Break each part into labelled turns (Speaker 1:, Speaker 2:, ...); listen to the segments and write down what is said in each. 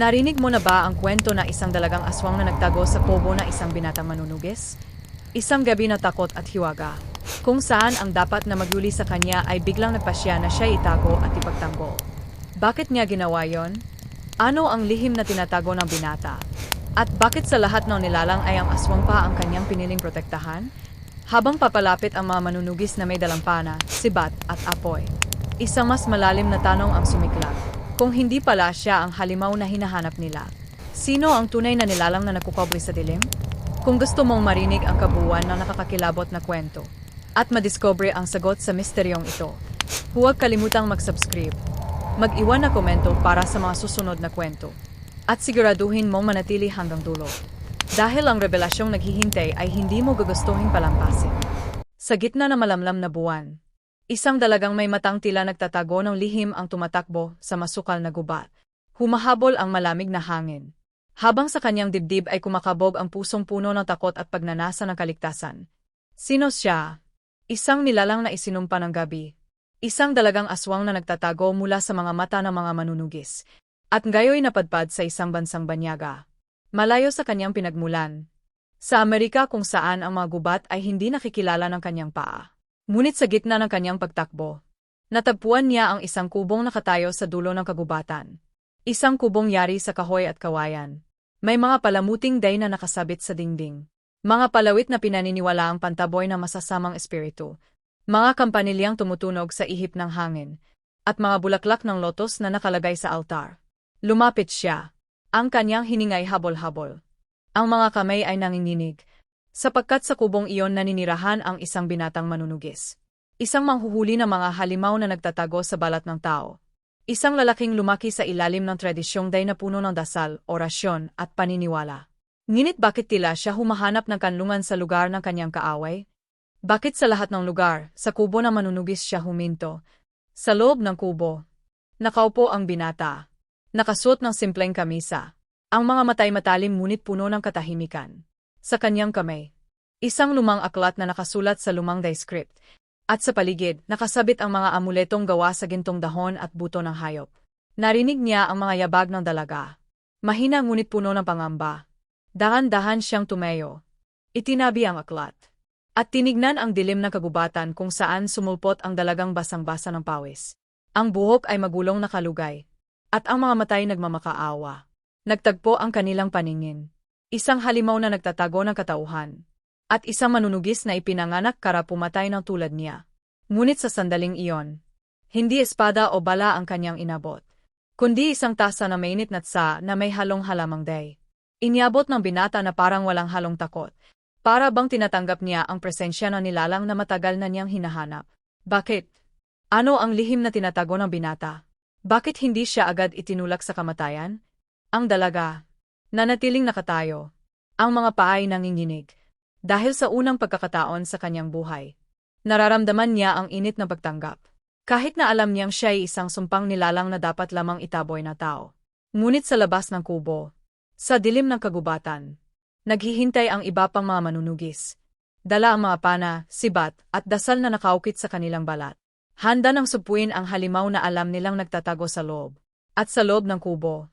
Speaker 1: Narinig mo na ba ang kwento na isang dalagang aswang na nagtago sa kubo na isang binatang manunugis? Isang gabi na takot at hiwaga, kung saan ang dapat na maghuli sa kanya ay biglang nagpasya na siya itago at ipagtanggol. Bakit niya ginawa yon? Ano ang lihim na tinatago ng binata? At bakit sa lahat ng nilalang ay ang aswang pa ang kanyang piniling protektahan? Habang papalapit ang mga manunugis na may dalampana, sibat at apoy. Isang mas malalim na tanong ang sumiklab. Kung hindi pala siya ang halimaw na hinahanap nila, sino ang tunay na nilalang na nakukobre sa dilim? Kung gusto mong marinig ang kabuuan ng nakakakilabot na kwento at madiscover ang sagot sa misteryong ito, huwag kalimutang mag-subscribe, mag-iwan na komento para sa mga susunod na kwento, at siguraduhin mong manatili hanggang dulo. Dahil ang revelasyong naghihintay ay hindi mo gugustuhin palampasin. Sa gitna ng malamlam na buwan, Isang dalagang may matang tila nagtatago ng lihim ang tumatakbo sa masukal na gubat. Humahabol ang malamig na hangin. Habang sa kanyang dibdib ay kumakabog ang pusong puno ng takot at pagnanasa ng kaligtasan. Sino siya? Isang nilalang na isinumpa ng gabi. Isang dalagang aswang na nagtatago mula sa mga mata ng mga manunugis. At gayoy napadpad sa isang bansang banyaga. Malayo sa kanyang pinagmulan. Sa Amerika kung saan ang mga gubat ay hindi nakikilala ng kanyang paa. Ngunit sa gitna ng kanyang pagtakbo, natagpuan niya ang isang kubong nakatayo sa dulo ng kagubatan. Isang kubong yari sa kahoy at kawayan. May mga palamuting day na nakasabit sa dingding. Mga palawit na pinaniniwala ang pantaboy ng masasamang espiritu. Mga kampanilyang tumutunog sa ihip ng hangin. At mga bulaklak ng lotos na nakalagay sa altar. Lumapit siya. Ang kanyang hiningay habol-habol. Ang mga kamay ay nanginginig, sapagkat sa kubong iyon naninirahan ang isang binatang manunugis. Isang manghuhuli ng mga halimaw na nagtatago sa balat ng tao. Isang lalaking lumaki sa ilalim ng tradisyong day na puno ng dasal, orasyon, at paniniwala. Ngunit bakit tila siya humahanap ng kanlungan sa lugar ng kanyang kaaway? Bakit sa lahat ng lugar, sa kubo na manunugis siya huminto? Sa loob ng kubo, nakaupo ang binata. Nakasuot ng simpleng kamisa. Ang mga matay matalim ngunit puno ng katahimikan. Sa kanyang kamay, isang lumang aklat na nakasulat sa lumang script, at sa paligid, nakasabit ang mga amuletong gawa sa gintong dahon at buto ng hayop. Narinig niya ang mga yabag ng dalaga. Mahina ngunit puno ng pangamba. Dahan-dahan siyang tumayo. Itinabi ang aklat. At tinignan ang dilim na kagubatan kung saan sumulpot ang dalagang basang-basa ng pawis. Ang buhok ay magulong nakalugay. At ang mga matay nagmamakaawa. Nagtagpo ang kanilang paningin. Isang halimaw na nagtatago ng katauhan. At isang manunugis na ipinanganak kara pumatay ng tulad niya. Ngunit sa sandaling iyon, hindi espada o bala ang kanyang inabot, kundi isang tasa na mainit na tsa na may halong halamang day. Inyabot ng binata na parang walang halong takot, para bang tinatanggap niya ang presensya ng nilalang na matagal na niyang hinahanap. Bakit? Ano ang lihim na tinatago ng binata? Bakit hindi siya agad itinulak sa kamatayan? Ang dalaga, Nanatiling nakatayo. Ang mga paa ay nanginginig. Dahil sa unang pagkakataon sa kanyang buhay. Nararamdaman niya ang init na pagtanggap. Kahit na alam niyang siya ay isang sumpang nilalang na dapat lamang itaboy na tao. Ngunit sa labas ng kubo, sa dilim ng kagubatan, naghihintay ang iba pang mga manunugis. Dala ang mga pana, sibat, at dasal na nakaukit sa kanilang balat. Handa ng supuin ang halimaw na alam nilang nagtatago sa loob. At sa loob ng kubo,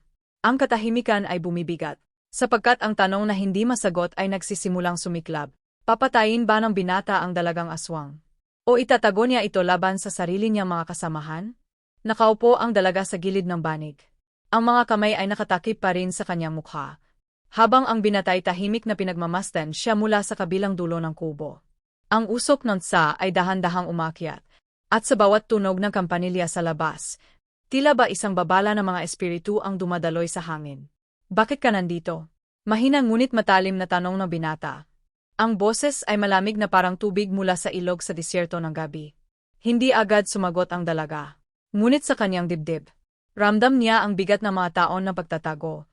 Speaker 1: ang katahimikan ay bumibigat, sapagkat ang tanong na hindi masagot ay nagsisimulang sumiklab. Papatayin ba ng binata ang dalagang aswang? O itatago niya ito laban sa sarili niyang mga kasamahan? Nakaupo ang dalaga sa gilid ng banig. Ang mga kamay ay nakatakip pa rin sa kanyang mukha. Habang ang binatay tahimik na pinagmamastan siya mula sa kabilang dulo ng kubo. Ang usok ng tsa ay dahan-dahang umakyat. At sa bawat tunog ng kampanilya sa labas, Tila ba isang babala ng mga espiritu ang dumadaloy sa hangin? Bakit ka nandito? Mahina ngunit matalim na tanong ng binata. Ang boses ay malamig na parang tubig mula sa ilog sa disyerto ng gabi. Hindi agad sumagot ang dalaga. Ngunit sa kanyang dibdib, ramdam niya ang bigat ng mga taon na pagtatago,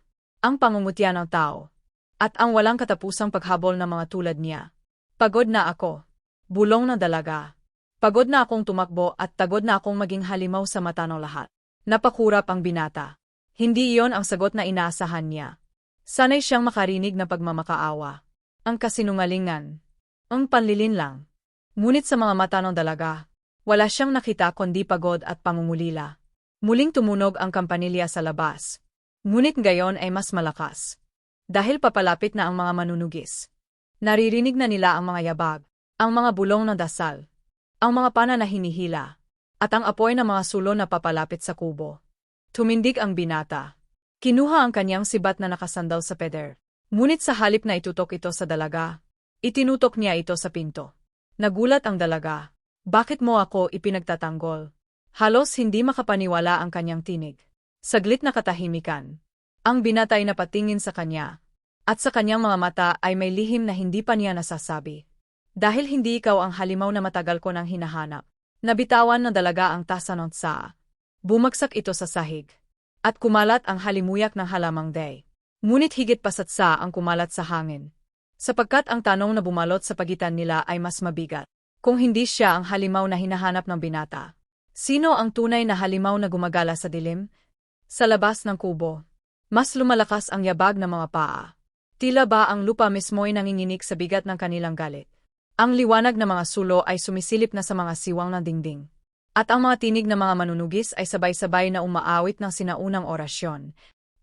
Speaker 1: ang pangungutya ng tao, at ang walang katapusang paghabol ng mga tulad niya. Pagod na ako. Bulong na dalaga. Pagod na akong tumakbo at tagod na akong maging halimaw sa mata ng lahat. Napakurap ang binata. Hindi iyon ang sagot na inaasahan niya. Sanay siyang makarinig na pagmamakaawa. Ang kasinungalingan. Ang panlilin lang. Ngunit sa mga mata ng dalaga, wala siyang nakita kundi pagod at pangungulila. Muling tumunog ang kampanilya sa labas. Ngunit gayon ay mas malakas. Dahil papalapit na ang mga manunugis. Naririnig na nila ang mga yabag, ang mga bulong ng dasal, ang mga pana na hinihila, at ang apoy ng mga sulo na papalapit sa kubo. Tumindig ang binata. Kinuha ang kanyang sibat na nakasandal sa peder. Ngunit sa halip na itutok ito sa dalaga, itinutok niya ito sa pinto. Nagulat ang dalaga. Bakit mo ako ipinagtatanggol? Halos hindi makapaniwala ang kanyang tinig. Saglit na katahimikan. Ang binatay na patingin sa kanya. At sa kanyang mga mata ay may lihim na hindi pa niya nasasabi. Dahil hindi ikaw ang halimaw na matagal ko nang hinahanap. Nabitawan na dalaga ang tasa ng. Bumagsak ito sa sahig. At kumalat ang halimuyak ng halamang day. Ngunit higit pasatsa ang kumalat sa hangin. Sapagkat ang tanong na bumalot sa pagitan nila ay mas mabigat. Kung hindi siya ang halimaw na hinahanap ng binata. Sino ang tunay na halimaw na gumagala sa dilim? Sa labas ng kubo. Mas lumalakas ang yabag ng mga paa. Tila ba ang lupa mismo'y nanginginig sa bigat ng kanilang galit. Ang liwanag ng mga sulo ay sumisilip na sa mga siwang ng dingding. At ang mga tinig ng mga manunugis ay sabay-sabay na umaawit ng sinaunang orasyon.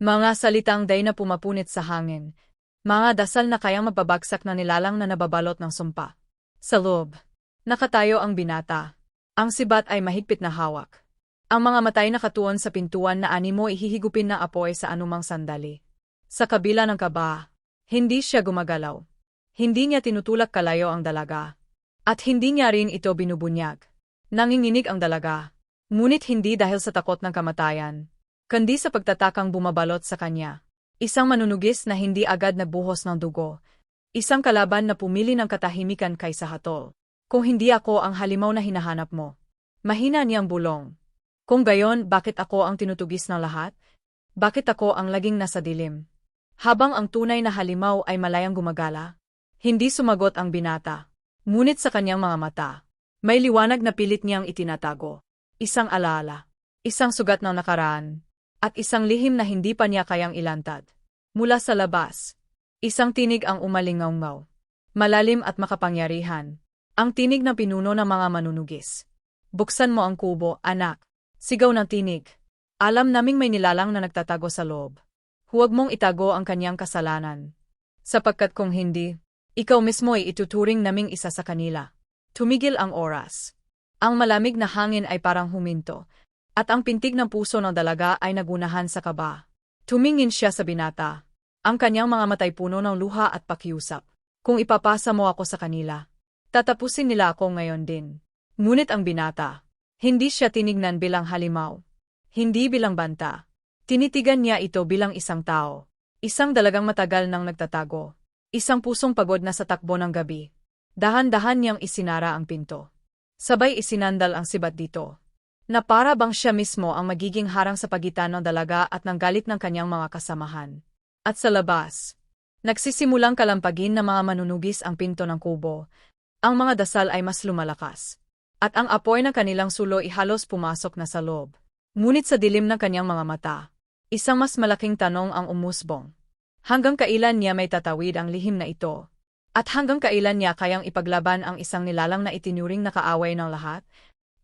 Speaker 1: Mga salitang day na pumapunit sa hangin. Mga dasal na kayang mapabagsak na nilalang na nababalot ng sumpa. Sa loob. Nakatayo ang binata. Ang sibat ay mahigpit na hawak. Ang mga matay nakatuon sa pintuan na animo ihihigupin na apoy sa anumang sandali. Sa kabila ng kaba, hindi siya gumagalaw. Hindi niya tinutulak kalayo ang dalaga. At hindi niya rin ito binubunyag. Nanginginig ang dalaga. Ngunit hindi dahil sa takot ng kamatayan. Kundi sa pagtatakang bumabalot sa kanya. Isang manunugis na hindi agad nabuhos ng dugo. Isang kalaban na pumili ng katahimikan kaysa hatol. Kung hindi ako ang halimaw na hinahanap mo. Mahina niyang bulong. Kung gayon, bakit ako ang tinutugis ng lahat? Bakit ako ang laging nasa dilim? Habang ang tunay na halimaw ay malayang gumagala, hindi sumagot ang binata. Ngunit sa kanyang mga mata, may liwanag na pilit niyang itinatago. Isang alaala, isang sugat ng nakaraan, at isang lihim na hindi pa niya kayang ilantad. Mula sa labas, isang tinig ang umalingaw Malalim at makapangyarihan. Ang tinig ng pinuno ng mga manunugis. Buksan mo ang kubo, anak. Sigaw ng tinig. Alam naming may nilalang na nagtatago sa loob. Huwag mong itago ang kanyang kasalanan. Sapagkat kung hindi, ikaw mismo ay ituturing naming isa sa kanila. Tumigil ang oras. Ang malamig na hangin ay parang huminto, at ang pintig ng puso ng dalaga ay nagunahan sa kaba. Tumingin siya sa binata. Ang kanyang mga matay puno ng luha at pakiusap. Kung ipapasa mo ako sa kanila, tatapusin nila ako ngayon din. Ngunit ang binata, hindi siya tinignan bilang halimaw. Hindi bilang banta. Tinitigan niya ito bilang isang tao. Isang dalagang matagal nang nagtatago. Isang pusong pagod na sa takbo ng gabi. Dahan-dahan niyang isinara ang pinto. Sabay isinandal ang sibat dito. Na para bang siya mismo ang magiging harang sa pagitan ng dalaga at ng galit ng kanyang mga kasamahan. At sa labas, nagsisimulang kalampagin ng mga manunugis ang pinto ng kubo. Ang mga dasal ay mas lumalakas at ang apoy ng kanilang sulo ihalos pumasok na sa loob. Ngunit sa dilim ng kanyang mga mata, isang mas malaking tanong ang umusbong. Hanggang kailan niya may tatawid ang lihim na ito? At hanggang kailan niya kayang ipaglaban ang isang nilalang na itinuring na kaaway ng lahat?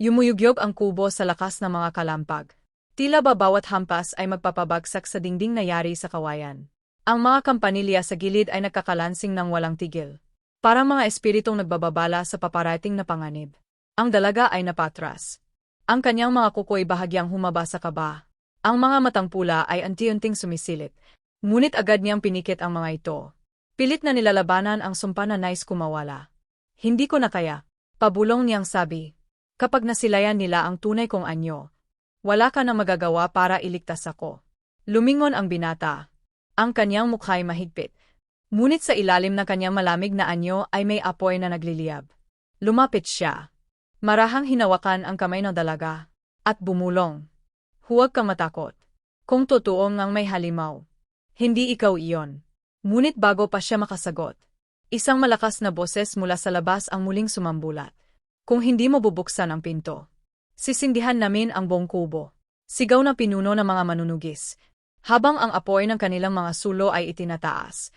Speaker 1: Yumuyugyog ang kubo sa lakas ng mga kalampag. Tila ba bawat hampas ay magpapabagsak sa dingding na yari sa kawayan. Ang mga kampanilya sa gilid ay nagkakalansing ng walang tigil. Parang mga espiritong nagbababala sa paparating na panganib. Ang dalaga ay napatras. Ang kanyang mga kuko'y bahagyang humaba sa kaba. Ang mga matang pula ay anti-unting sumisilip. Ngunit agad niyang pinikit ang mga ito. Pilit na nilalabanan ang sumpa na nais kumawala. Hindi ko na kaya. Pabulong niyang sabi. Kapag nasilayan nila ang tunay kong anyo, wala ka na magagawa para iligtas ako. Lumingon ang binata. Ang kanyang mukha'y mahigpit. Ngunit sa ilalim ng kanyang malamig na anyo ay may apoy na nagliliyab. Lumapit siya. Marahang hinawakan ang kamay ng dalaga, at bumulong. Huwag kang matakot. Kung totoo ngang may halimaw, hindi ikaw iyon. Ngunit bago pa siya makasagot, isang malakas na boses mula sa labas ang muling sumambulat. Kung hindi mo bubuksan ang pinto, sisindihan namin ang buong kubo. Sigaw na pinuno ng mga manunugis, habang ang apoy ng kanilang mga sulo ay itinataas.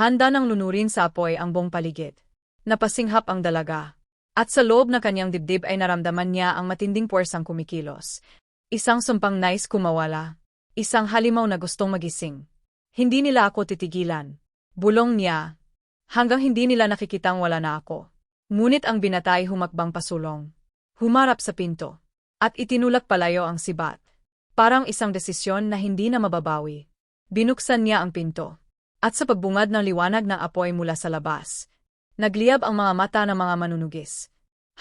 Speaker 1: Handa ng lunurin sa apoy ang buong paligid. Napasinghap ang dalaga, at sa loob na kanyang dibdib ay naramdaman niya ang matinding puwersang kumikilos. Isang sumpang nais kumawala. Isang halimaw na gustong magising. Hindi nila ako titigilan. Bulong niya. Hanggang hindi nila nakikitang wala na ako. Ngunit ang binatay humakbang pasulong. Humarap sa pinto. At itinulak palayo ang sibat. Parang isang desisyon na hindi na mababawi. Binuksan niya ang pinto. At sa pagbungad ng liwanag ng apoy mula sa labas, nagliyab ang mga mata ng mga manunugis.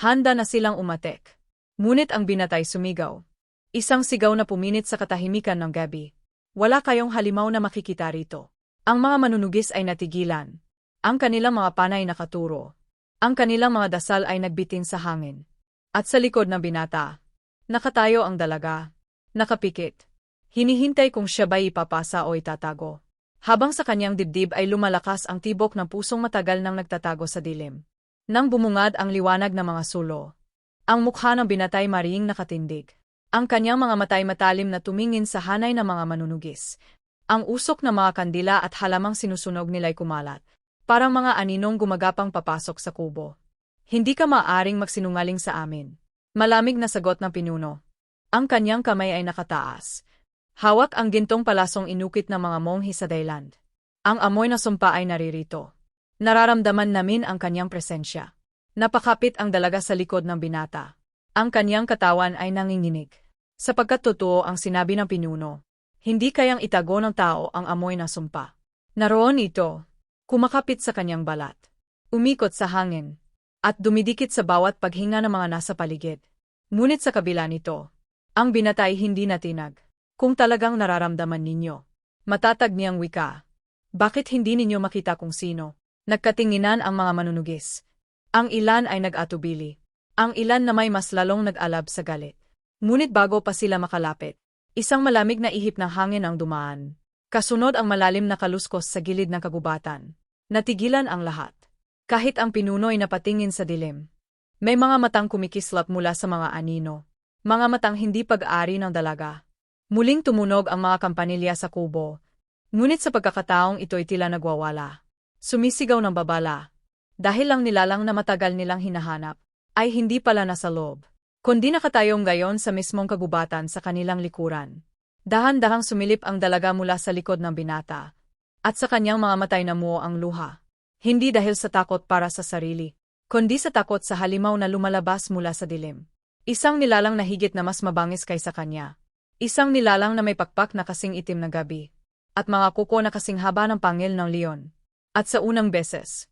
Speaker 1: Handa na silang umatek. Ngunit ang binatay sumigaw. Isang sigaw na puminit sa katahimikan ng gabi. Wala kayong halimaw na makikita rito. Ang mga manunugis ay natigilan. Ang kanilang mga panay nakaturo. Ang kanilang mga dasal ay nagbitin sa hangin. At sa likod ng binata, nakatayo ang dalaga. Nakapikit. Hinihintay kung siya ba ipapasa o itatago. Habang sa kanyang dibdib ay lumalakas ang tibok ng pusong matagal nang nagtatago sa dilim. Nang bumungad ang liwanag ng mga sulo. Ang mukha ng binatay maring nakatindig. Ang kanyang mga matay matalim na tumingin sa hanay ng mga manunugis. Ang usok ng mga kandila at halamang sinusunog nila'y kumalat. Parang mga aninong gumagapang papasok sa kubo. Hindi ka maaring magsinungaling sa amin. Malamig na sagot ng pinuno. Ang kanyang kamay ay nakataas. Hawak ang gintong palasong inukit ng mga monghi sa Dayland. Ang amoy na sumpa ay naririto. Nararamdaman namin ang kanyang presensya. Napakapit ang dalaga sa likod ng binata. Ang kanyang katawan ay nanginginig. Sapagkat totoo ang sinabi ng pinuno, hindi kayang itago ng tao ang amoy na sumpa. Naroon ito, kumakapit sa kanyang balat, umikot sa hangin, at dumidikit sa bawat paghinga ng mga nasa paligid. Ngunit sa kabila nito, ang binatay hindi natinag. Kung talagang nararamdaman ninyo, matatag niyang wika. Bakit hindi ninyo makita kung sino? Nagkatinginan ang mga manunugis. Ang ilan ay nag-atubili. Ang ilan na may mas lalong nag-alab sa galit. Ngunit bago pa sila makalapit, isang malamig na ihip ng hangin ang dumaan. Kasunod ang malalim na kaluskos sa gilid ng kagubatan. Natigilan ang lahat. Kahit ang pinuno'y napatingin sa dilim. May mga matang kumikislap mula sa mga anino. Mga matang hindi pag-ari ng dalaga. Muling tumunog ang mga kampanilya sa kubo. Ngunit sa pagkakataong ito'y tila nagwawala. Sumisigaw ng babala. Dahil lang nilalang na matagal nilang hinahanap ay hindi pala nasa loob, kundi nakatayong gayon sa mismong kagubatan sa kanilang likuran. Dahan-dahang sumilip ang dalaga mula sa likod ng binata, at sa kanyang mga matay na muo ang luha. Hindi dahil sa takot para sa sarili, kundi sa takot sa halimaw na lumalabas mula sa dilim. Isang nilalang na higit na mas mabangis kaysa kanya. Isang nilalang na may pakpak na kasing itim na gabi. At mga kuko na kasing haba ng pangil ng leon. At sa unang beses,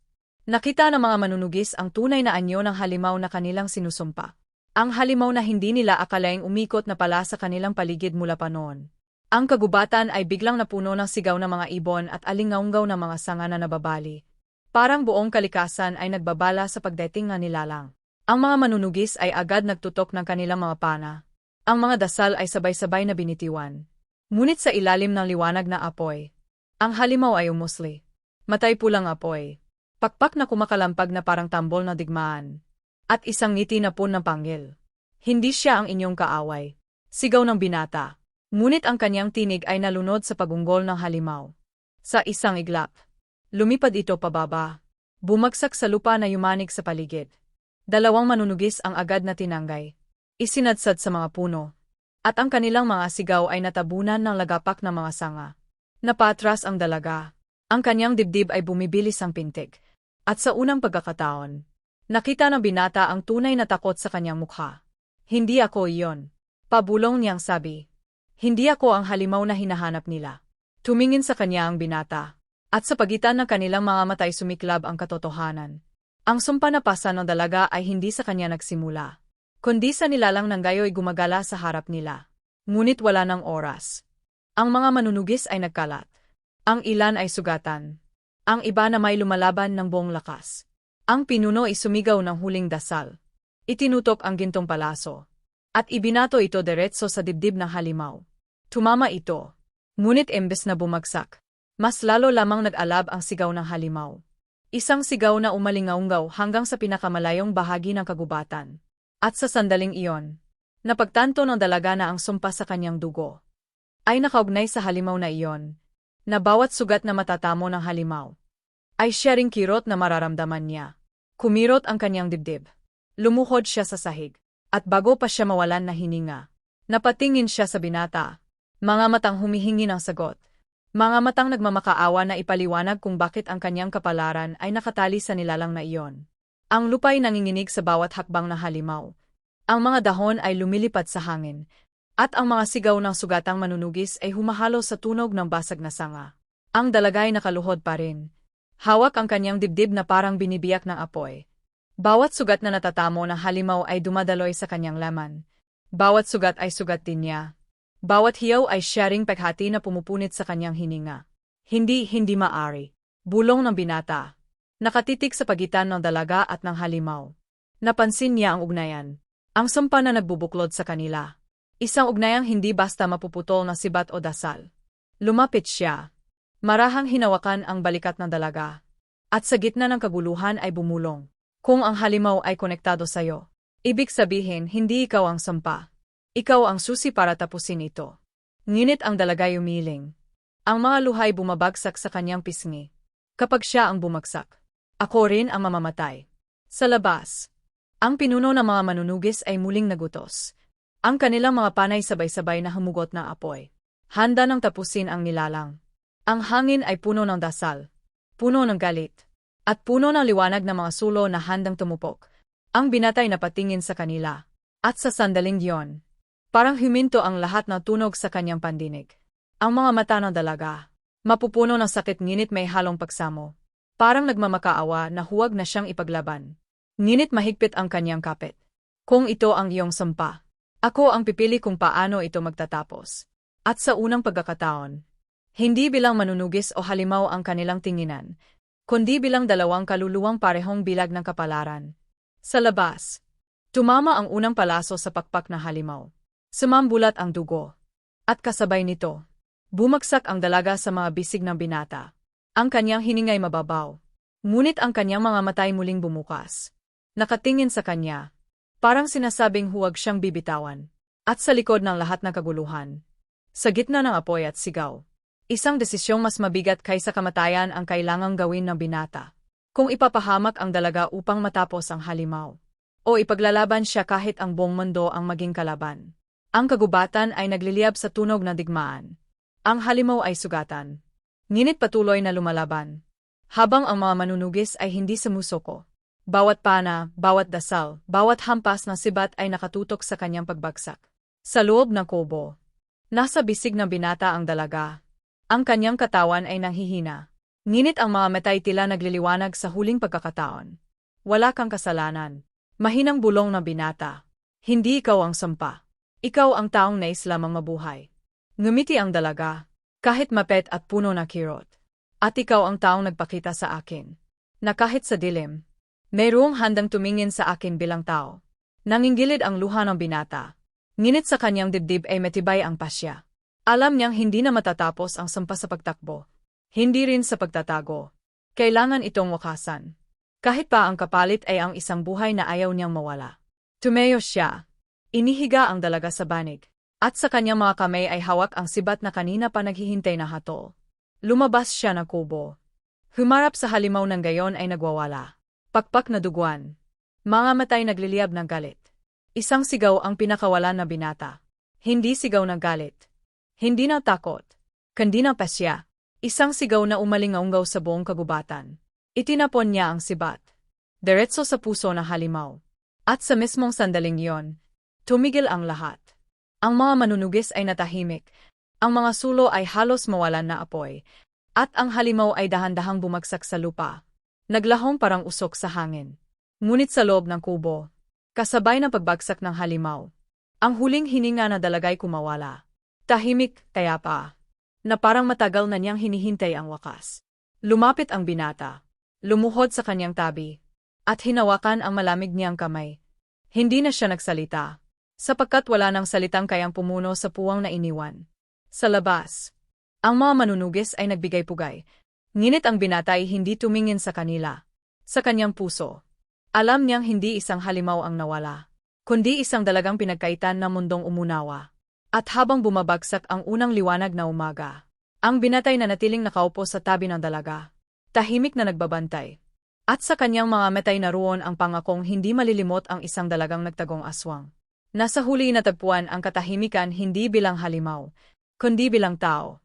Speaker 1: Nakita ng mga manunugis ang tunay na anyo ng halimaw na kanilang sinusumpa. Ang halimaw na hindi nila akalaing umikot na pala sa kanilang paligid mula pa noon. Ang kagubatan ay biglang napuno ng sigaw ng mga ibon at alingaunggaw ng mga sanga na nababali. Parang buong kalikasan ay nagbabala sa pagdating ng nilalang. Ang mga manunugis ay agad nagtutok ng kanilang mga pana. Ang mga dasal ay sabay-sabay na binitiwan. Ngunit sa ilalim ng liwanag na apoy, ang halimaw ay umusli. Matay pulang apoy. Pakpak na kumakalampag na parang tambol na digmaan. At isang ngiti na pun ng pangil. Hindi siya ang inyong kaaway. Sigaw ng binata. Ngunit ang kanyang tinig ay nalunod sa pagunggol ng halimaw. Sa isang iglap. Lumipad ito pababa. Bumagsak sa lupa na yumanig sa paligid. Dalawang manunugis ang agad na tinanggay. Isinadsad sa mga puno. At ang kanilang mga sigaw ay natabunan ng lagapak ng mga sanga. Napatras ang dalaga. Ang kanyang dibdib ay bumibilis ang pintig. At sa unang pagkakataon, nakita ng binata ang tunay na takot sa kanyang mukha. Hindi ako iyon. Pabulong niyang sabi. Hindi ako ang halimaw na hinahanap nila. Tumingin sa kanya ang binata. At sa pagitan ng kanilang mga matay sumiklab ang katotohanan. Ang sumpa na pasa ng dalaga ay hindi sa kanya nagsimula. Kundi sa nilalang ng gayo'y gumagala sa harap nila. Ngunit wala ng oras. Ang mga manunugis ay nagkalat. Ang ilan ay sugatan. Ang iba na may lumalaban ng buong lakas. Ang pinuno ay sumigaw ng huling dasal. Itinutok ang gintong palaso. At ibinato ito diretso sa dibdib ng halimaw. Tumama ito. Ngunit embes na bumagsak. Mas lalo lamang nag-alab ang sigaw ng halimaw. Isang sigaw na umalingaunggaw hanggang sa pinakamalayong bahagi ng kagubatan. At sa sandaling iyon, napagtanto ng dalaga na ang sumpa sa kanyang dugo ay nakaugnay sa halimaw na iyon, na bawat sugat na matatamo ng halimaw ay siya kirot na mararamdaman niya. Kumirot ang kanyang dibdib. Lumuhod siya sa sahig. At bago pa siya mawalan na hininga, napatingin siya sa binata. Mga matang humihingi ng sagot. Mga matang nagmamakaawa na ipaliwanag kung bakit ang kanyang kapalaran ay nakatali sa nilalang na iyon. Ang lupa'y nanginginig sa bawat hakbang na halimaw. Ang mga dahon ay lumilipad sa hangin, at ang mga sigaw ng sugatang manunugis ay humahalo sa tunog ng basag na sanga. Ang dalagay nakaluhod pa rin. Hawak ang kanyang dibdib na parang binibiyak ng apoy. Bawat sugat na natatamo ng halimaw ay dumadaloy sa kanyang laman. Bawat sugat ay sugat din niya. Bawat hiyaw ay sharing peghati na pumupunit sa kanyang hininga. Hindi, hindi maari. Bulong ng binata. Nakatitik sa pagitan ng dalaga at ng halimaw. Napansin niya ang ugnayan. Ang sumpa na nagbubuklod sa kanila. Isang ugnayang hindi basta mapuputol na sibat o dasal. Lumapit siya. Marahang hinawakan ang balikat ng dalaga. At sa gitna ng kaguluhan ay bumulong. Kung ang halimaw ay konektado sa'yo, ibig sabihin hindi ikaw ang sumpa. Ikaw ang susi para tapusin ito. Ngunit ang dalagay umiling. Ang mga luhay bumabagsak sa kanyang pisngi. Kapag siya ang bumagsak, ako rin ang mamamatay. Sa labas, ang pinuno ng mga manunugis ay muling nagutos. Ang kanilang mga panay sabay-sabay na humugot na apoy. Handa nang tapusin ang nilalang. Ang hangin ay puno ng dasal, puno ng galit, at puno ng liwanag ng mga sulo na handang tumupok. Ang binatay na patingin sa kanila. At sa sandaling yon, parang huminto ang lahat ng tunog sa kanyang pandinig. Ang mga mata ng dalaga, mapupuno ng sakit nginit may halong pagsamo. Parang nagmamakaawa na huwag na siyang ipaglaban. Nginit mahigpit ang kanyang kapit. Kung ito ang iyong sampa, ako ang pipili kung paano ito magtatapos. At sa unang pagkakataon, hindi bilang manunugis o halimaw ang kanilang tinginan, kundi bilang dalawang kaluluwang parehong bilag ng kapalaran. Sa labas, tumama ang unang palaso sa pakpak na halimaw. Sumambulat ang dugo. At kasabay nito, bumagsak ang dalaga sa mga bisig ng binata. Ang kanyang hiningay mababaw. Ngunit ang kanyang mga matay muling bumukas. Nakatingin sa kanya. Parang sinasabing huwag siyang bibitawan. At sa likod ng lahat ng kaguluhan. Sa gitna ng apoy at sigaw, Isang desisyong mas mabigat kaysa kamatayan ang kailangang gawin ng binata. Kung ipapahamak ang dalaga upang matapos ang halimaw. O ipaglalaban siya kahit ang buong mundo ang maging kalaban. Ang kagubatan ay nagliliyab sa tunog na digmaan. Ang halimaw ay sugatan. Nginit patuloy na lumalaban. Habang ang mga manunugis ay hindi sumusuko. Bawat pana, bawat dasal, bawat hampas ng sibat ay nakatutok sa kanyang pagbagsak. Sa loob ng kubo. Nasa bisig ng binata ang dalaga, ang kanyang katawan ay nanghihina. Nginit ang mga metay tila nagliliwanag sa huling pagkakataon. Wala kang kasalanan. Mahinang bulong na binata. Hindi ikaw ang sampa. Ikaw ang taong nais lamang mabuhay. Ngumiti ang dalaga, kahit mapet at puno na kirot. At ikaw ang taong nagpakita sa akin. Na kahit sa dilim, mayroong handang tumingin sa akin bilang tao. Nangingilid ang luha ng binata. Nginit sa kanyang dibdib ay matibay ang pasya. Alam niyang hindi na matatapos ang sampa sa pagtakbo. Hindi rin sa pagtatago. Kailangan itong wakasan. Kahit pa ang kapalit ay ang isang buhay na ayaw niyang mawala. Tumayo siya. Inihiga ang dalaga sa banig. At sa kanyang mga kamay ay hawak ang sibat na kanina pa naghihintay na hatol. Lumabas siya na kubo. Humarap sa halimaw ng gayon ay nagwawala. Pakpak na duguan. Mga matay nagliliyab ng galit. Isang sigaw ang pinakawalan na binata. Hindi sigaw ng galit. Hindi na takot. Kundi na pasya. Isang sigaw na umalingaunggaw sa buong kagubatan. Itinapon niya ang sibat. Diretso sa puso na halimaw. At sa mismong sandaling yon, tumigil ang lahat. Ang mga manunugis ay natahimik. Ang mga sulo ay halos mawalan na apoy. At ang halimaw ay dahan-dahang bumagsak sa lupa. Naglahong parang usok sa hangin. Ngunit sa loob ng kubo, kasabay ng pagbagsak ng halimaw, ang huling hininga na dalagay kumawala. Tahimik, kaya pa. Na parang matagal na niyang hinihintay ang wakas. Lumapit ang binata. Lumuhod sa kanyang tabi. At hinawakan ang malamig niyang kamay. Hindi na siya nagsalita. Sapagkat wala nang salitang kayang pumuno sa puwang na iniwan. Sa labas. Ang mga manunugis ay nagbigay pugay. Nginit ang binata ay hindi tumingin sa kanila. Sa kanyang puso. Alam niyang hindi isang halimaw ang nawala. Kundi isang dalagang pinagkaitan na mundong umunawa. At habang bumabagsak ang unang liwanag na umaga, ang binatay na natiling nakaupo sa tabi ng dalaga, tahimik na nagbabantay. At sa kanyang mga metay na roon ang pangakong hindi malilimot ang isang dalagang nagtagong aswang. Nasa huli natagpuan ang katahimikan hindi bilang halimaw, kundi bilang tao.